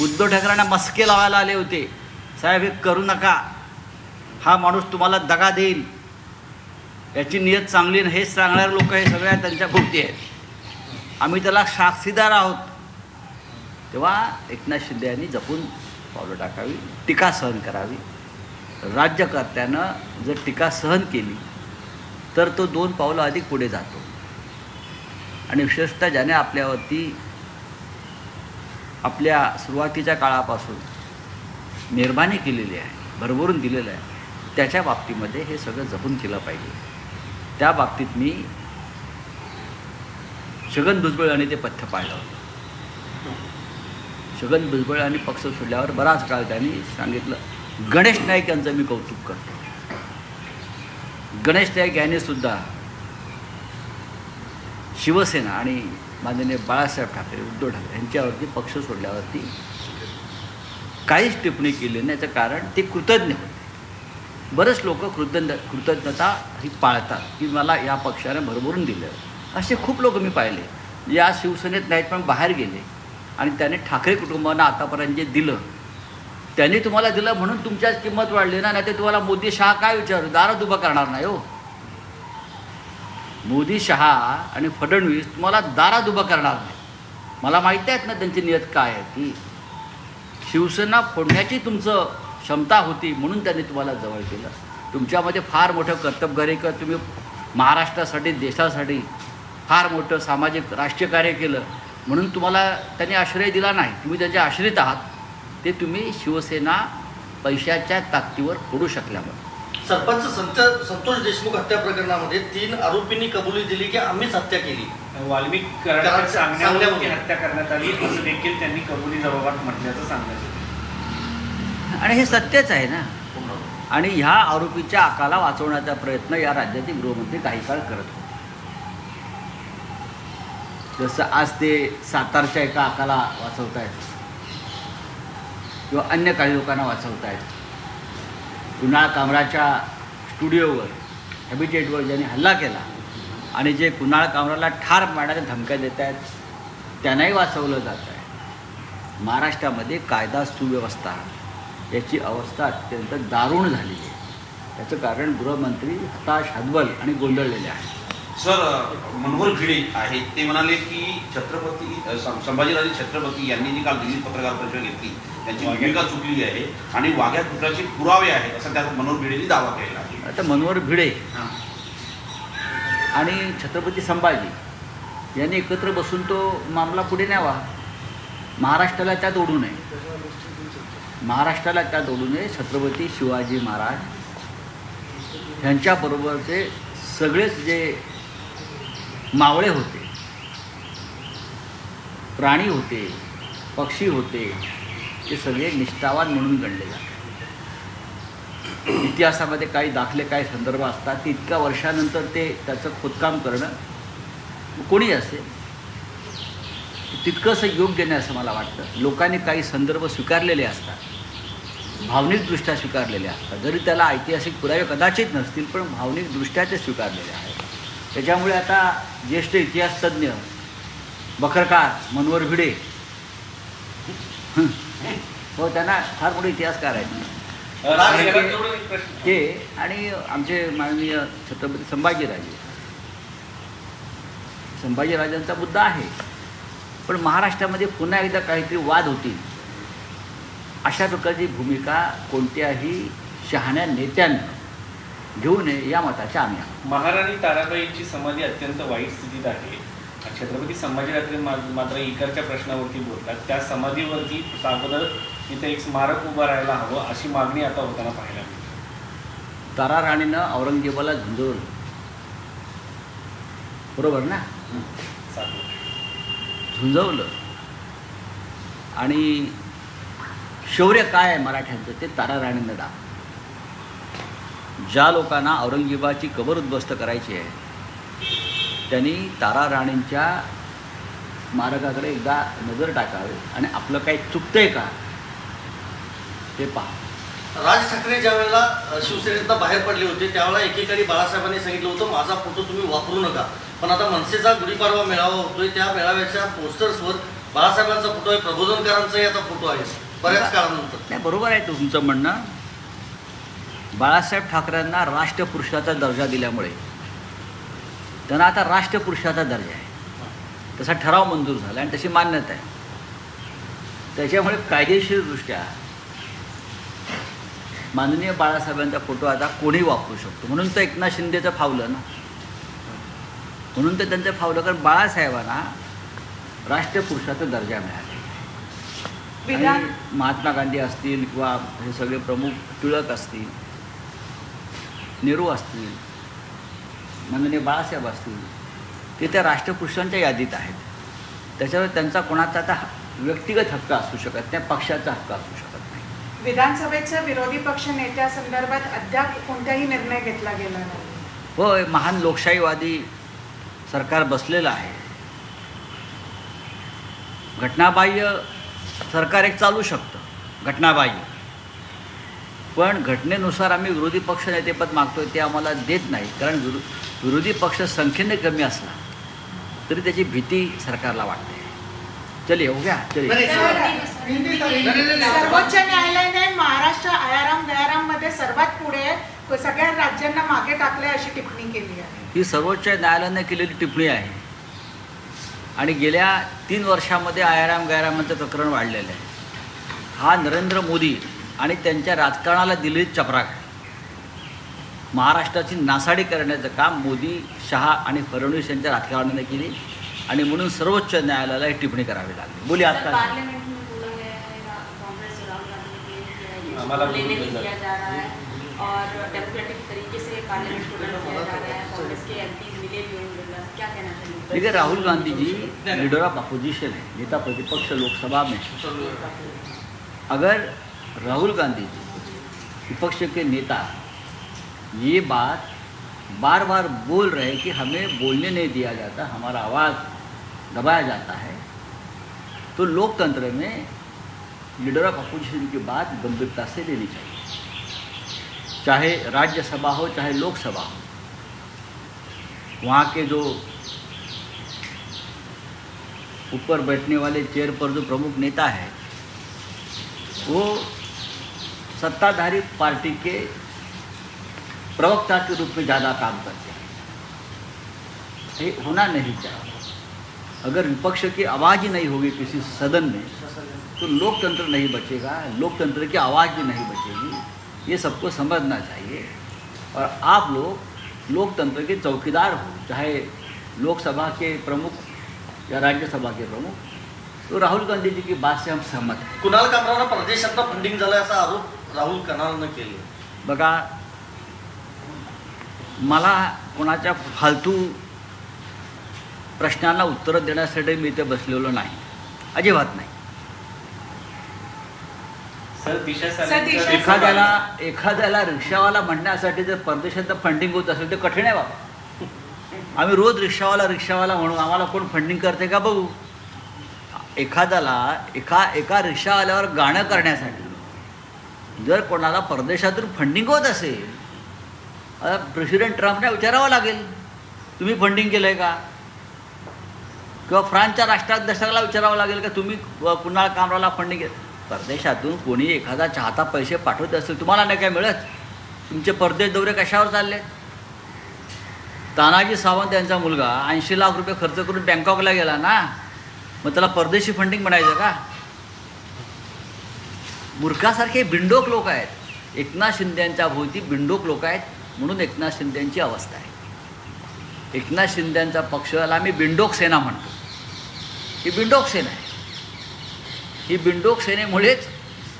उद्धव ठाकरेंना मस्के लावायला आले होते. साहेब हे करू नका. हा माणूस तुम्हाला दगा देईल. याची नियत चांगली नाही हेच सांगणारे लोक हे सगळ्या त्यांच्या भोवती आहेत. आम्ही त्याला साक्षीदार आहोत. तेव्हा एकनाथ शिंदे यांनी जपून पावलं टाकावी टीका सहन करावी. राज्यकर्त्यानं जर टीका सहन केली तर तो दोन पावलं अधिक पुढे जातो. आणि विशेषतः ज्याने आपल्यावरती आपल्या सुरुवातीच्या काळापासून निर्माणे केलेली आहे भरभरून दिलेलं आहे. त्याच्या बाबतीमध्ये हे सगळं जपून केलं पाहिजे. त्या बाबतीत मी छगन भुजबळ आणि ते पथ्य पाळलं होतं. छगन भुजबळ आणि पक्ष सोडल्यावर बराच काळ त्यांनी सांगितलं गणेश नाईक यांचं मी कौतुक करतो. गणेश नाईक यांनी सुद्धा शिवसेना आणि माननीय बाळासाहेब ठाकरे उद्धव ठाकरे यांच्यावरती पक्ष सोडल्यावरती काहीच टिप्पणी केली नाही. याचं कारण ते कृतज्ञ होते. बरेच लोक कृतज्ञ कृतज्ञता ही पाळतात की मला या पक्षाने भरभरून दिलं. असे खूप लोक मी पाहिले. या शिवसेनेत नाहीत पण बाहेर गेले. आणि त्याने ठाकरे कुटुंबांना आतापर्यंत जे दिलं त्यांनी तुम्हाला दिलं म्हणून तुमच्याच किंमत वाढली ना नाही तुम्हाला मोदी शहा काय विचारू? दारात उभं करणार नाही हो. मोदी शहा आणि फडणवीस तुम्हाला दारात उभं करणार नाही मला माहिती आहेत ना त्यांची नियत काय आहे की शिवसेना फोडण्याची तुमचं क्षमता होती म्हणून त्यांनी तुम्हाला जवळ केलं. तुमच्यामध्ये फार मोठं कर्तबगारी कर तुम्ही महाराष्ट्रासाठी देशासाठी फार मोठं सामाजिक राष्ट्रीय कार्य केलं म्हणून तुम्हाला त्यांनी आश्रय दिला नाही. तुम्ही त्यांचे आश्रित आहात ते तुम्ही शिवसेना पैशाच्या ताकदीवर फोडू शकल्यामुळे. सरपंच संत संतोष देशमुख हत्या प्रकरणामध्ये तीन आरोपींनी कबुली दिली की आम्हीच हत्या केली. वाल्मिक कराडाच्या सांगण्यावरून हत्या करण्यात आली असं देखील त्यांनी कबुली जबाबात म्हटल्याचं सांगण्यात येतं. आणि हे सत्यच आहे ना? आणि ह्या आरोपीच्या आकाला वाचवण्याचा प्रयत्न या राज्याचे गृहमंत्री काही काळ करत होते. जसं आज ते सातारच्या एका आकाला वाचवत आहेत किंवा अन्य काही लोकांना वाचवत कुणाळ कामराच्या स्टुडिओवर हॅबिटेटवर ज्यांनी हल्ला केला आणि जे कुणाळ कामराला ठार मारण्याच्या धमक्या देत आहेत त्यांनाही वाचवलं जात आहे. महाराष्ट्रामध्ये कायदा सुव्यवस्था याची अवस्था अत्यंत दारुण झालेली आहे. त्याचं कारण गृहमंत्री हताश हतबल आणि गोंधळलेले आहेत. सर मनोहर भिडे आहेत ते म्हणाले की छत्रपती संभाजीराजे छत्रपती यांनी जी काल दिल्लीत पत्रकार परिषद घेतली त्यांची भूमिका चुकली आहे आणि वाघ्या कुत्राचे पुरावे आहेत असं त्या मनोहर भिडेंनी दावा केलेला आहे. आता मनोहर भिडे आणि छत्रपती संभाजी यांनी एकत्र बसून तो मामला पुढे न्यावा. महाराष्ट्राला त्यात ओढू नये. महाराष्ट्राला त्यात ओढू नये छत्रपती शिवाजी महाराज ह्यांच्याबरोबरचे सगळेच जे मावळे होते. प्राणी होते पक्षी होते ते सगळे निष्ठावान म्हणून गणले जातात. इतिहासामध्ये काही दाखले काही संदर्भ असतात. ते इतक्या वर्षानंतर ते त्याचं खोदकाम करणं कोणी असेल तितकंसं योग्य नाही असं मला वाटतं. लोकांनी काही संदर्भ स्वीकारलेले असतात. भावनिकदृष्ट्या स्वीकारलेले असतात. जरी त्याला ऐतिहासिक पुरावे कदाचित नसतील पण भावनिकदृष्ट्या ते स्वीकारलेले आहेत. त्याच्यामुळे आता ज्येष्ठ इतिहासतज्ञ बखरकार मनोहर भिडे हं. त्यांना फार मोठे इतिहासकार आहेत. ते आणि आमचे माननीय छत्रपती संभाजीराजे. संभाजीराजांचा मुद्दा आहे. पण महाराष्ट्रामध्ये पुन्हा एकदा काहीतरी वाद होतील. अशा प्रकारची भूमिका कोणत्याही शहाण्या नेत्यानं घेऊ नये या मताच्या आम्ही महाराणी ताराबाईंची समाधी अत्यंत वाईट स्थितीत आहे. छत्रपती संभाजीराजे मात्र इकडच्या प्रश्नावरती बोलतात. त्या समाधीवरती अगोदर इथे एक स्मारक उभं राहायला हवं अशी मागणी आता होताना पाहायला मिळते. तारा राणीनं औरंगजेबाला झुंजवलं. बरोबर ना. झुंजवलं. आणि शौर्य काय आहे मराठ्यांचं ते तारा राणीनं दाखवलं ज्या लोकांना औरंगजेबाची कबर उद्ध्वस्त करायची आहे त्यांनी तारा राणींच्या स्मारकाकडे एकदा नजर टाकावी आणि आपलं काही चुकतंय का ते पहा. राज ठाकरे ज्या वेळेला शिवसेनेतनं बाहेर पडले होते त्यावेळेला एकेकाळी बाळासाहेबांनी सांगितलं होतं माझा फोटो तुम्ही वापरू नका. पण आता मनसेचा गुढीपाडवा मेळावा होतोय त्या मेळाव्याच्या पोस्टर्सवर बाळासाहेबांचा फोटो आहे प्रबोधनकारांचाही आता फोटो आहे बऱ्याच काळानंतर नाही बरोबर आहे तुमचं म्हणणं. बाळासाहेब ठाकरेंना राष्ट्रपुरुषाचा दर्जा दिल्यामुळे त्यांना आता राष्ट्रपुरुषाचा दर्जा आहे. तसा ठराव मंजूर झाला आणि तशी मान्यता आहे. त्याच्यामुळे कायदेशीरदृष्ट्या माननीय बाळासाहेबांचा फोटो आता कोणी वापरू शकतो. म्हणून तर एकनाथ शिंदेचं फावलं ना. म्हणून तर त्यांचं फावलं कारण बाळासाहेबांना राष्ट्रपुरुषाचा दर्जा मिळाला. महात्मा गांधी असतील किंवा हे सगळे प्रमुख टिळक असतील नेहरू असतील माननीय बाळासाहेब असतील ते त्या राष्ट्रपुरुषांच्या यादीत आहेत. त्याच्यावर त्यांचा कोणाचा आता व्यक्तिगत हक्क असू शकत नाही पक्षाचा हक्क असू शकत नाही. विधानसभेच्या विरोधी पक्ष नेत्यासंदर्भात अद्याप कोणताही निर्णय घेतला गेला नाही. होय महान लोकशाहीवादी सरकार बसलेलं आहे. घटनाबाह्य सरकार एक चालू शकतं घटनाबाह्य. पण घटनेनुसार आम्ही विरोधी पक्ष नेतेपद मागतोय ते आम्हाला देत नाही. कारण विरो विरोधी पक्ष संख्येने कमी असला तरी त्याची भीती सरकारला वाटते. चलिए हो गया चलिए सर्वोच्च न्यायालयाने महाराष्ट्र आयाराम गयाराममध्ये सर्वात पुढे. सगळ्या राज्यांना मागे टाकले अशी टिप्पणी केली आहे. ही सर्वोच्च न्यायालयाने केलेली टिप्पणी आहे. आणि गेल्या तीन वर्षामध्ये आयाराम गैरामांचं प्रकरण वाढलेलं आहे. हा नरेंद्र मोदी आणि त्यांच्या राजकारणाला दिलेली चपराक महाराष्ट्राची नासाडी करण्याचं काम मोदी शहा आणि फडणवीस यांच्या राजकारणाने केली आणि म्हणून सर्वोच्च न्यायालयाला ही टिप्पणी करावी लागली. बोली आता. पार्लियामेंट में बोला गया रा- कांग्रेस और राहुल गांधी ने क्लेम किया कि हमारा उसको लेने बिल्कुल नहीं दिया जा रहा और डेमोक्रेटिक तरीके से पार्लियामेंट को रन किया जा रहा कांग्रेस के एमपी मिले भी होंगे बिरला क्या कहना चाहिए देखिए Rahul Gandhi ji leader of opposition है नेता प्रतिपक्ष लोकसभा में। अगर राहुल गांधी जी विपक्ष के नेता। ये बात बार बार बोल रहे कि हमें बोलने नहीं दिया जाता, हमारा आवाज़ दबाया जाता है। तो लोकतंत्र में लीडर ऑफ़ अपोजिशन की बात गंभीरता से लेनी चाहिए। चाहे राज्यसभा हो, चाहे लोकसभा हो, वहाँ के जो ऊपर बैठने वाले चेयर पर जो प्रमुख नेता है, वो सत्ताधारी पार्टी के प्रवक्ता के रूप में ज़्यादा काम करते हैं। ये होना नहीं चाहिए। अगर विपक्ष की आवाज़ ही नहीं होगी किसी सदन में तो लोकतंत्र नहीं बचेगा लोकतंत्र की आवाज़ भी नहीं बचेगी। ये सबको समझना चाहिए। और आप लोग लोकतंत्र के चौकीदार हो चाहे लोकसभा के प्रमुख या राज्यसभा के प्रमुख तो राहुल गांधी जी की बात से हम सहमत हैं। कुणाल कामरावना परदेशातनं फंडिंग झालंय असा आरोप राहुल कनालनं केले. बघा मला कोणाच्या फालतू प्रश्नांना उत्तरं देण्यासाठी मी इथे बसलेलो नाही. अजिबात नाही. एखाद्याला एखाद्याला रिक्षावाला म्हणण्यासाठी जर परदेशात फंडिंग होत असेल तर कठीण आहे बाबा. आम्ही रोज रिक्षावाला रिक्षावाला म्हणून आम्हाला कोण फंडिंग करते का बघू? एखाद्याला एका एका रिक्षावाल्यावर गाणं करण्यासाठी जर कोणाला परदेशातून फंडिंग होत असेल प्रेसिडेंट ट्रम्पने विचारावं लागेल तुम्ही फंडिंग केलं आहे का? किंवा फ्रान्सच्या राष्ट्राध्यक्षाला विचारावं लागेल का तुम्ही कुणाल कामराला फंडिंग परदेशातून कोणी एखादा चाहता पैसे पाठवत असेल तुम्हाला नाही काय मिळत? तुमचे परदेश दौरे कशावर चालले? तानाजी सावंत यांचा मुलगा ऐंशी लाख रुपये खर्च करून बँकॉकला गेला ना? मग त्याला परदेशी फंडिंग म्हणायचं का? मूर्खासारखे बिंडोक लोक आहेत. एकनाथ शिंद्यांच्या भोवती बिंडोक लोक आहेत म्हणून एकनाथ शिंद्यांची अवस्था आहे. एकनाथ शिंद्यांचा पक्षाला आम्ही बिंडोक सेना म्हणतो. ही बिंडोक सेना आहे. ही बिंडोक सेनेमुळेच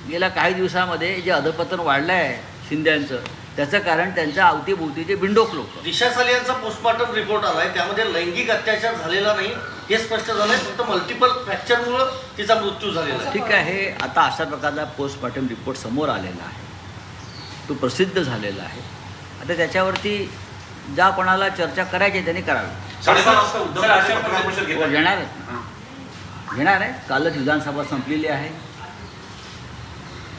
गेल्या काही दिवसामध्ये जे अधपतन वाढलं आहे शिंद्यांचं त्याचं कारण त्यांच्या अवतीभोवतीचे बिंडोक लोक. दिशा साली यांचा पोस्टमॉर्टम रिपोर्ट आला आहे त्यामध्ये लैंगिक अत्याचार झालेला नाही. हे स्पष्ट झालंय फक्त मल्टिपल फ्रॅक्चरमुळं तिचा मृत्यू झालेला आहे. ठीक आहे आता अशा प्रकारचा पोस्टमॉर्टम रिपोर्ट समोर आलेला आहे. तो प्रसिद्ध झालेला आहे. आता त्याच्यावरती ज्या कोणाला चर्चा करायची त्यांनी करावी. साडेबारा वाजता उद्धव सर, ठाकरे अशा पत्रकार परिषद घेत आहेत. येणार आहेत हां. घेणार आहे. कालच विधानसभा संपलेली आहे.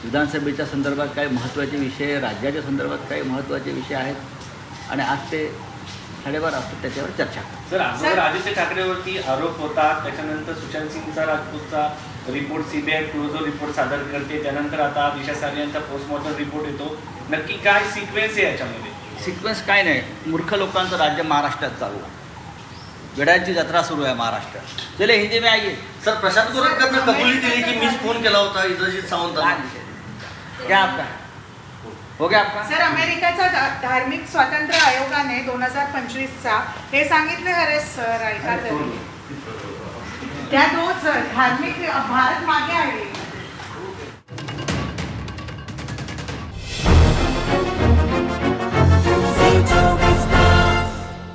विधानसभेच्या संदर्भात काही महत्त्वाचे विषय राज्याच्या संदर्भात काही महत्त्वाचे विषय आहेत. आणि आज ते साडेबारा वाजता त्याच्यावर चर्चा करतात. सर अगोदर आदित्य ठाकरेवरती आरोप होता त्याच्यानंतर सुशांत सिंगचा राजपूतचा रिपोर्ट सीबीआय क्लोजो रिपोर्ट सादर करते त्यानंतर आता दिशा साली यांचा पोस्टमॉर्टम रिपोर्ट येतो. नक्की काय सिक्वेन्स आहे याच्यामध्ये? सिक्वेन्स काय नाही. मूर्ख लोकांचं राज्य महाराष्ट्रात चालू आहे. गड्यांची जत्रा सुरू आहे महाराष्ट्रात. चले हिंदी में आइए. सर प्रशांत गोरखकरनं कबुली दिली की मीच फोन केला होता इंद्रजित सावंतांना क्या आपका हो गया आपका? सर अमेरिकेचा धार्मिक स्वातंत्र्य आयोगाने दोन हजार पंचवीसचा हे सांगितले हरे सर ऐका तरी? त्या दोन धार्मिक भारत मागे